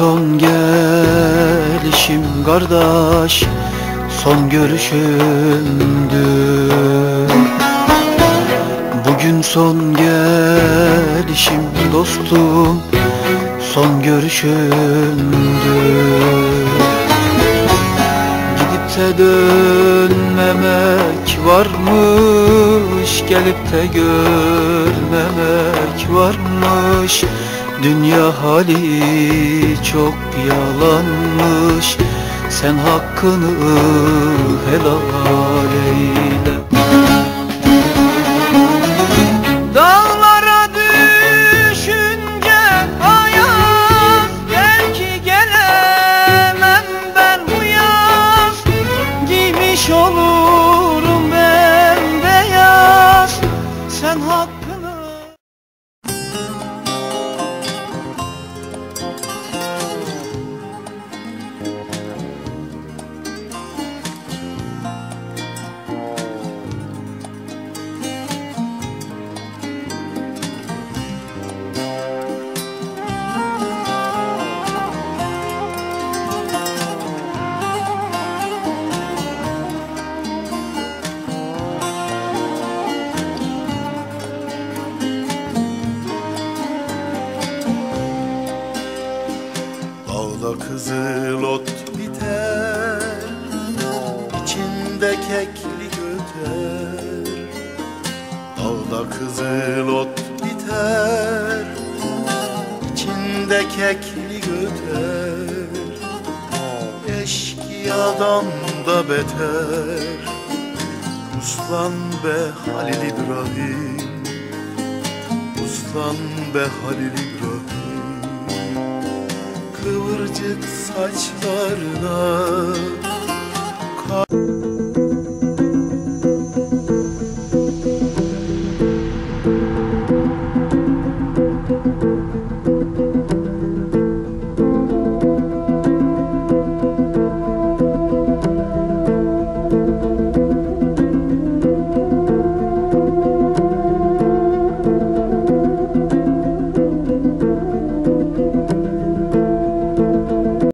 son gelişim kardeş Son görüşümdü. Bugün son gelişim dostum Son görüşümdü. Gidip de dönmemek varmış Gelip de görmemek varmış Dünya hali çok yalanmış. Sen hakkını helal eyle Dağda kızıl ot biter içinde keklik öter Dağda kızıl ot biter içinde keklik öter Eşkıyadan da beter. Uslan be Halil İbrahim. Uslan be Halil İbrahim kıvırcık saçlarına. Ka